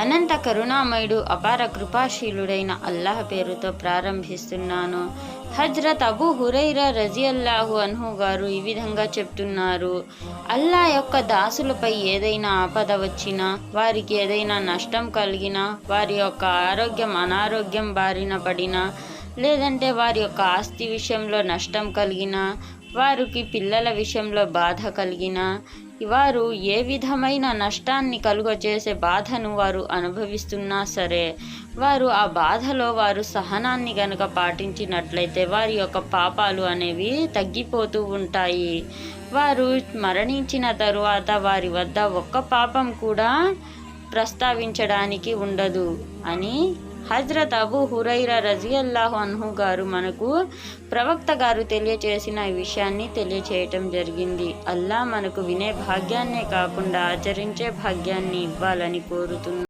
అనంత కరుణామయుడు అపార కృపాశీలుడైన అల్లాహ్ పేరుతో ప్రారంభిస్తున్నాను. హజ్రత్ అబూ హురైరా రజియల్లాహు అన్హు గారు ఈ విధంగా చెప్తున్నారు. అల్లా యొక్క దాసులపై ఏదైనా ఆపద వచ్చినా వారికి ఏదైనా నష్టం కలిగినా వారి యొక్క ఆరోగ్యం అనారోగ్యం బారిన పడినా లేదంటే వారి యొక్క ఆస్తి విషయంలో నష్టం కలిగినా వారికి పిల్లల విషయంలో బాధ కలిగినా వారు ఏ విధమైన నష్టాన్ని కలుగచేసే బాధను వారు అనుభవిస్తున్నా సరే వారు ఆ బాధలో వారు సహనాన్ని గనుక పాటించినట్లయితే వారి యొక్క పాపాలు అనేవి తగ్గిపోతూ ఉంటాయి. వారు మరణించిన తరువాత వారి వద్ద ఒక్క పాపం కూడా ప్రస్తావించడానికి ఉండదు అని హజ్రత్ అబూ హురైరా రజియల్లాహు అన్హు గారు మనకు ప్రవక్త గారు తెలియచేసిన ఈ విషయాన్ని తెలియచేయటం జరిగింది. అల్లా మనకు వినే భాగ్యాన్నే కాకుండా ఆచరించే భాగ్యాన్ని ఇవ్వాలని కోరుతున్నాను